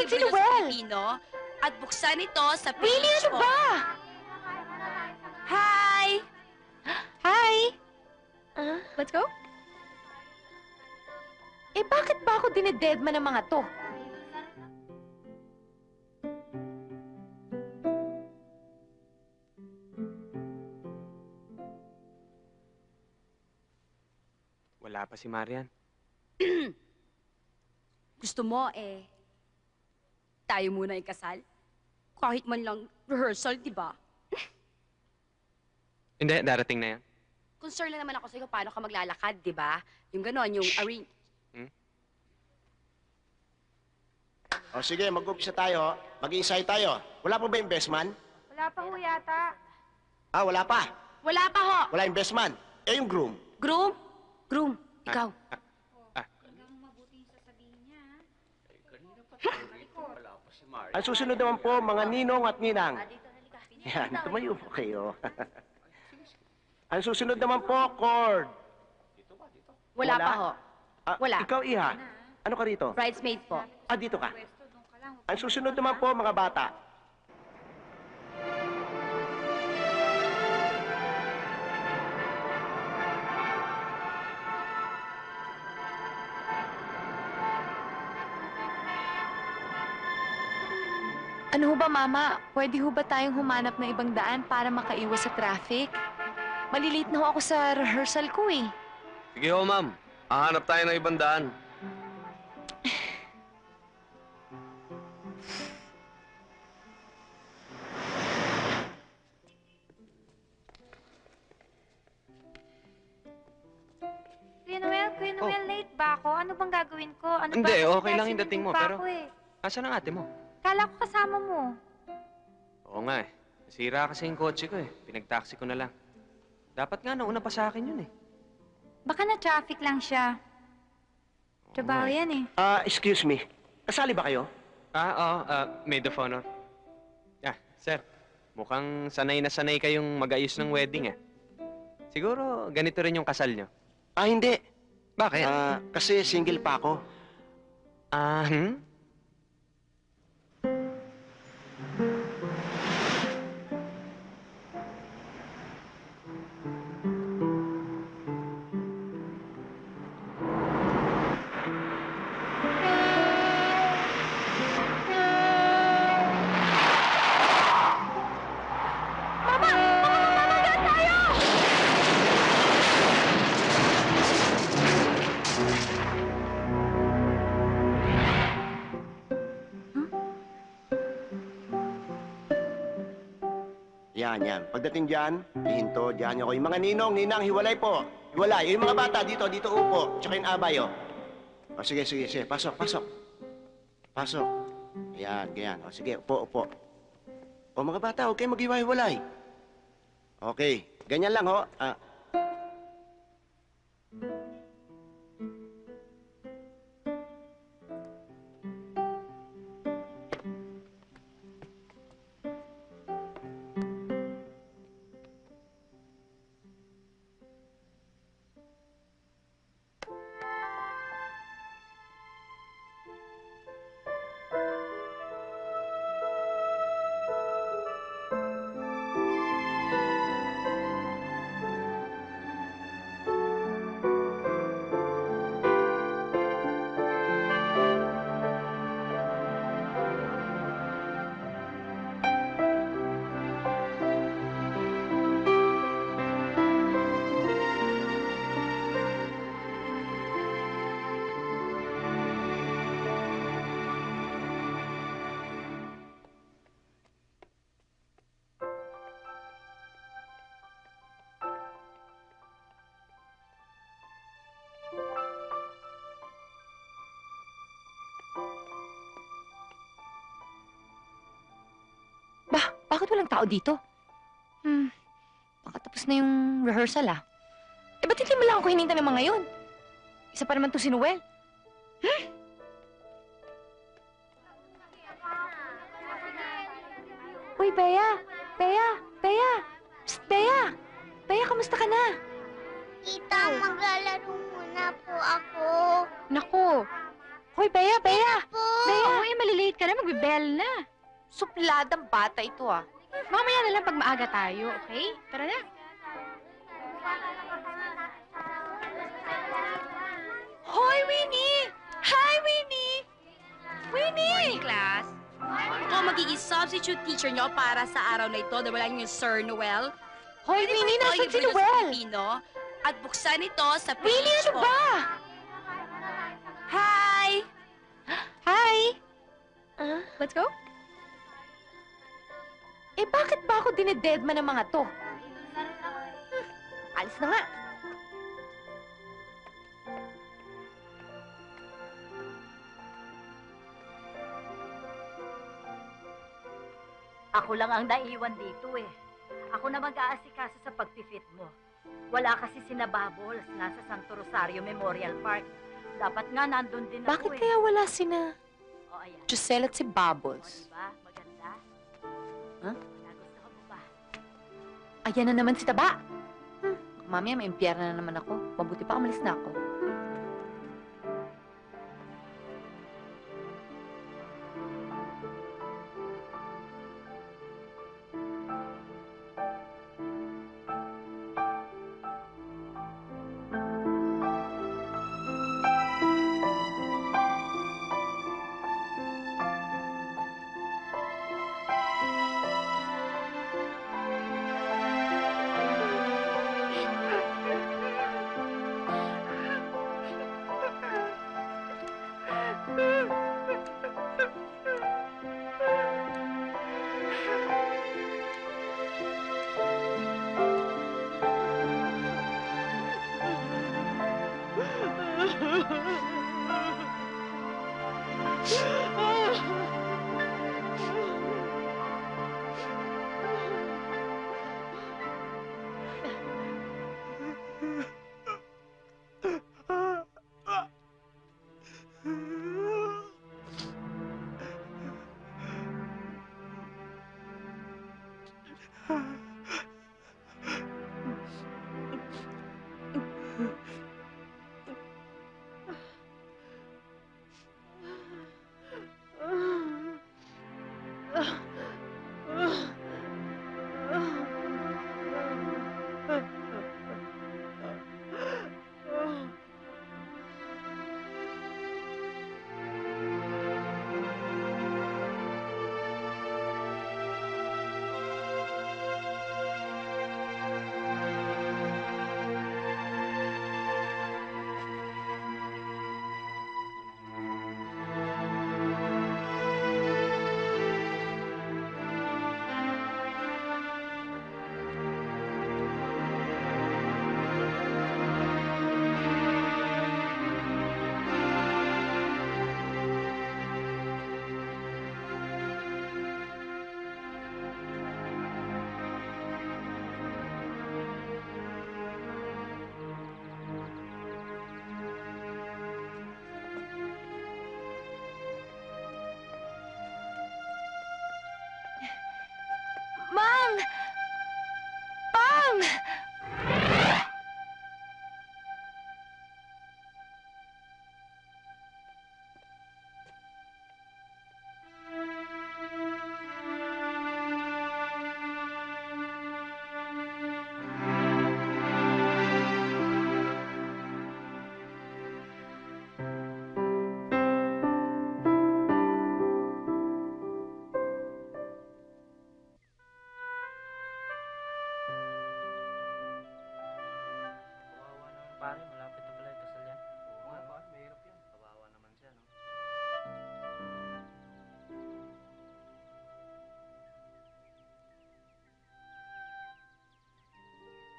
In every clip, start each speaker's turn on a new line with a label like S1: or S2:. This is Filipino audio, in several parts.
S1: Nasaan si Noel?
S2: Pilipino at buksan ito sa page
S1: Willie, ano ba?
S2: Hi!
S1: Hi!
S3: Ah,
S1: Let's go? Eh, bakit ba ako dinededma ng mga to?
S4: Wala pa si Marian.
S2: Gusto mo eh, tayo muna yung kasal? Kahit man lang rehearsal, di ba?
S4: Hindi, darating na yan.
S2: Concern lang naman ako sa'yo paano ka maglalakad, di ba? Yung ganon, yung arrange.
S5: O sige, mag-umpisa tayo. Mag-iisay tayo. Wala pa ba yung best man?
S3: wala pa ho yata.
S5: Ah, wala pa.
S2: Wala pa ho!
S5: Wala yung best man. Eh, yung groom.
S2: Groom? Groom, ikaw.
S5: Ang susunod naman po, mga ninong at ninang. Yan, tumayo po kayo. Ang susunod naman po, cord.
S2: Wala, pa ho.
S5: Ah,
S2: Wala.
S5: Ikaw, Iha. Ano ka rito?
S2: Bridesmaid po.
S5: Ah, dito ka. Ang susunod naman po, mga bata.
S1: Ano ho ba, Mama? Pwede ho ba tayong humanap ng ibang daan para makaiwas sa traffic? Malilit na ho ako sa rehearsal ko eh.
S4: Sige ho, ma'am. Hahanap tayo ng ibang daan.
S3: Kuya Noel, Kuya Noel, late ba ako? Ano bang gagawin ko? Ano
S4: Oh. Hindi,
S3: ba?
S4: okay lang yung dating mo, pero-
S3: Ako, eh.
S4: Asan ang ate mo?
S3: Kala ko kasama mo.
S4: Oo nga eh. Nasira kasi yung kotse ko eh. Pinag-taxi ko na lang. Dapat nga, nauna pa sa akin yun eh.
S3: Baka na-traffic lang siya. Trabaho
S4: eh.
S3: yan eh.
S5: Ah, excuse me. Kasali ba kayo?
S4: Ah, oo. ah, maid of honor. Ah, sir. Mukhang sanay na sanay kayong mag-ayos ng wedding eh. Siguro, ganito rin yung kasal nyo.
S5: Ah, hindi.
S4: Bakit?
S5: Ah, kasi single pa ako.
S4: Ah, hmm?
S5: Yan, yan. Pagdating dyan, hihinto, dyan ako. Yung mga ninong, ninang, hiwalay po. Hiwalay. Yung mga bata, dito, dito upo. Tsaka yung abay, oh. O, sige, sige, sige. Pasok, pasok. Pasok. Ayan, ganyan. O, sige, upo, upo. O, mga bata, huwag kayong maghiwa-hiwalay. Okay. Ganyan lang, ho. Ah.
S1: Bakit walang tao dito? Hmm, baka tapos na yung rehearsal ah. Eh, ba't hindi mo lang ako hinintay ng mga yun? Isa pa naman to si Noel. Hmm? Uy, Bea! Bea! Bea! Psst, Bea! Bea, kamusta ka na?
S6: Tita, maglalaro muna po ako.
S1: Naku! Hoy, Bea! Bea!
S6: Po!
S1: Bea! Uy, malilate
S3: late ka na, magbe-bell na.
S1: Supladang bata ito ah.
S3: Mamaya na lang pag maaga tayo, okay? Tara na.
S1: Hoy, Winnie! Hi, Winnie! Winnie!
S2: class. Ako magiging substitute teacher nyo para sa araw na ito dahil wala niyo yung Sir Noel.
S1: Hoy,
S2: Pwede
S1: Winnie,
S2: ba ito
S1: nasan si
S2: nyo sa
S1: Noel?
S2: Pilipino At buksan ito sa page
S1: Winnie, ano ba?
S2: Hi!
S1: Hi!
S3: Let's go.
S1: Eh, bakit ba ako dinededma ng mga to? Hmm, alis na nga.
S6: Ako lang ang naiwan dito eh. Ako na mag-aasikaso sa pagpifit mo. Wala kasi sina Bubbles nasa Santo Rosario Memorial Park. Dapat nga nandun din ako
S1: Bakit
S6: eh.
S1: kaya wala sina
S6: O ayan.
S1: Giselle at si
S6: O,
S1: Bubbles?
S6: diba? Maganda.
S1: Huh? Ayan na naman si Taba. Hmm, mamaya may impyerno na naman ako. Mabuti pa umalis na ako.
S7: 嗯嗯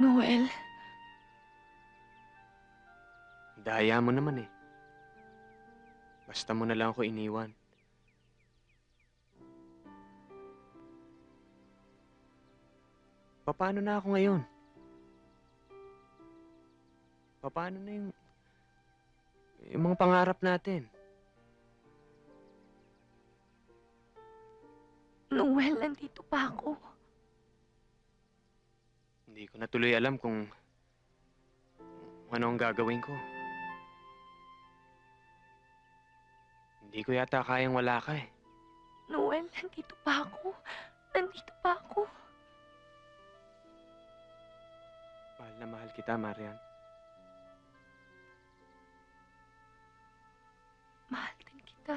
S1: Noel,
S4: Daya mo naman eh. Basta mo na lang ako iniwan. Paano na ako ngayon? Paano na yung... yung mga pangarap natin?
S1: Noel, nandito pa ako.
S4: Hindi ko na tuloy alam kung... kung ano ang gagawin ko. Hindi ko yata kayang wala ka eh.
S1: Noel, nandito pa ako. Nandito pa ako.
S4: Mahal na mahal kita, Marian.
S1: Mahal din kita.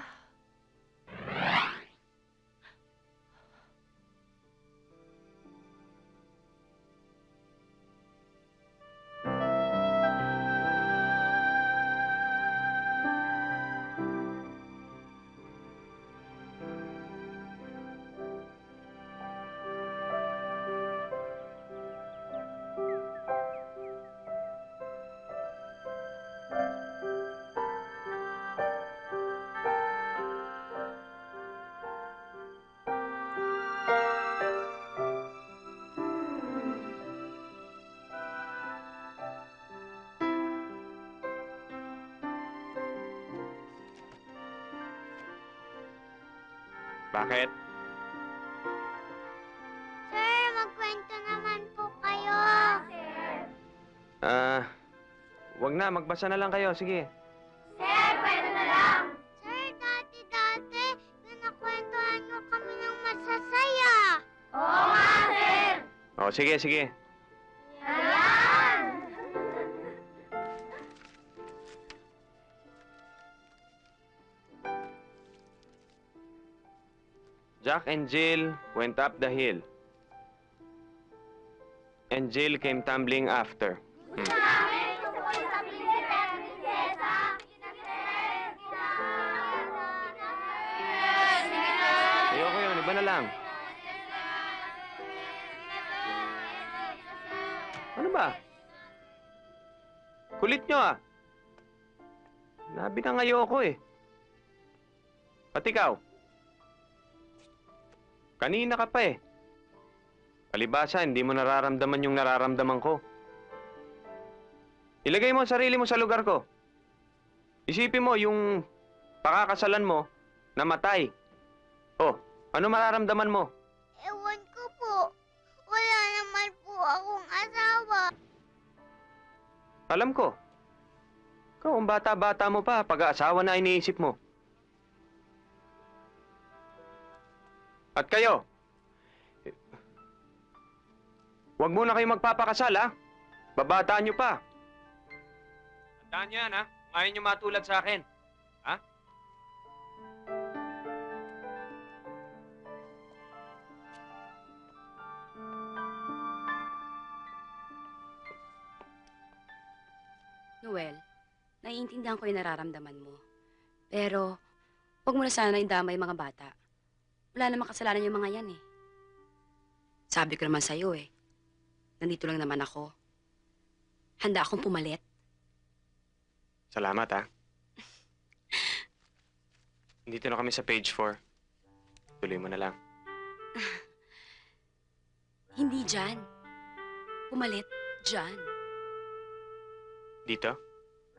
S4: Bakit?
S6: Sir, magkwento naman po kayo.
S4: Ah, wag na. Magbasa na lang kayo. Sige.
S6: Sir, kwento na lang. Sir, dati-dati, pinakwentuhan niyo kami ng masasaya. Oo nga, sir.
S4: O, sige, sige. Jack and Jill went up the hill. And Jill came tumbling after. Ano ba? Kulit nyo ah. Nabi na ayoko eh. Pati ikaw. Kanina ka pa eh. Palibasa, hindi mo nararamdaman yung nararamdaman ko. Ilagay mo ang sarili mo sa lugar ko. Isipin mo yung pakakasalan mo, namatay. Oh, ano mararamdaman mo?
S6: Ewan ko po. Wala naman po akong asawa.
S4: Alam ko. Ikaw, ang bata-bata mo pa, pag-aasawa na iniisip mo. At kayo, huwag muna kayo magpapakasal, ha? Babataan nyo pa. Tandaan nyo yan, ha? Kung ayaw nyo matulad sa akin. Ha?
S2: Noel, naiintindihan ko yung nararamdaman mo. Pero, huwag mo na sana indamay mga bata. Wala namang kasalanan yung mga yan eh. Sabi ko naman sa'yo eh. Nandito lang naman ako. Handa akong pumalit.
S4: Salamat, ha? Dito na kami sa page 4. Tuloy mo na lang.
S2: Hindi dyan. Pumalit dyan.
S4: Dito?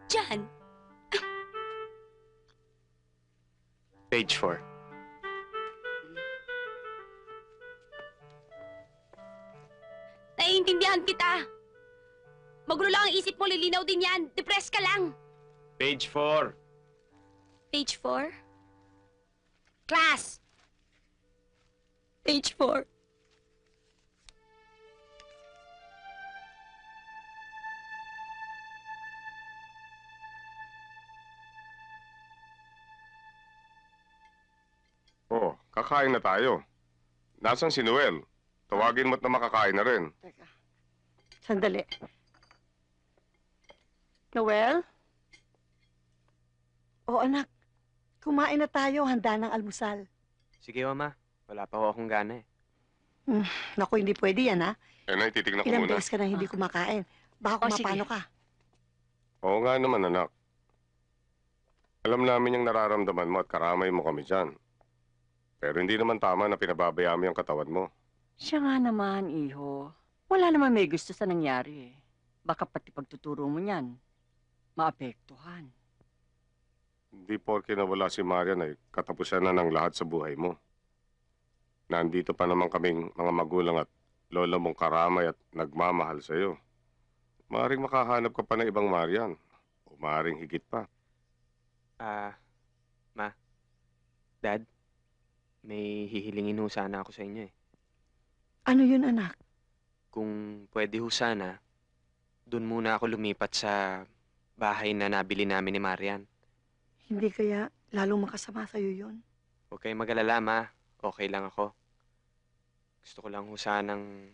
S2: Dyan!
S4: Page 4.
S2: Naiintindihan kita! Magulo lang ang isip mo, lilinaw din yan. Depressed ka lang.
S4: Page 4.
S2: Page 4. Class! Page 4.
S8: Oh, kakain na tayo. Nasaan si Noel? Tawagin mo't na makakain na rin.
S9: Teka. Sandali. Noel? O anak, kumain na tayo. Handa ng almusal.
S4: Sige, Mama. Wala pa ho akong gana eh.
S9: Naku, hindi pwede yan ha.
S8: Eh, nay, titignan ko
S9: Ilang
S8: muna.
S9: beses ka na hindi kumakain. Baka
S2: O, sige.
S9: kumapano ka.
S8: Oo nga naman, anak. Alam namin yung nararamdaman mo at karamay mo kami dyan. Pero hindi naman tama na pinababaya mo yung katawan mo.
S10: Siya nga naman, iho. Wala naman may gusto sa nangyari eh. Baka pati pagtuturo mo niyan, maapektuhan.
S8: Hindi porke nawala si Marian ay katapusan na ng lahat sa buhay mo. Nandito pa naman kaming mga magulang at lola mong karamay at nagmamahal sa'yo. Maaring makahanap ka pa ng ibang Marian. O maaring higit pa.
S4: Ah, Ma. Dad. may hihilingin ho sana ako sa inyo eh.
S9: Ano yun, anak?
S4: Kung pwede ho sana, doon muna ako lumipat sa bahay na nabili namin ni Marian.
S9: Hindi kaya lalong makasama sa'yo yun?
S4: Huwag kayong mag-alala, ma. Okay lang ako. Gusto ko lang ho sanang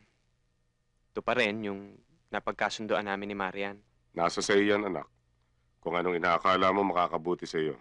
S4: tuparin yung napagkasundoan namin ni Marian.
S8: Nasa sa iyo yan, anak. Kung anong inaakala mo makakabuti sa iyo.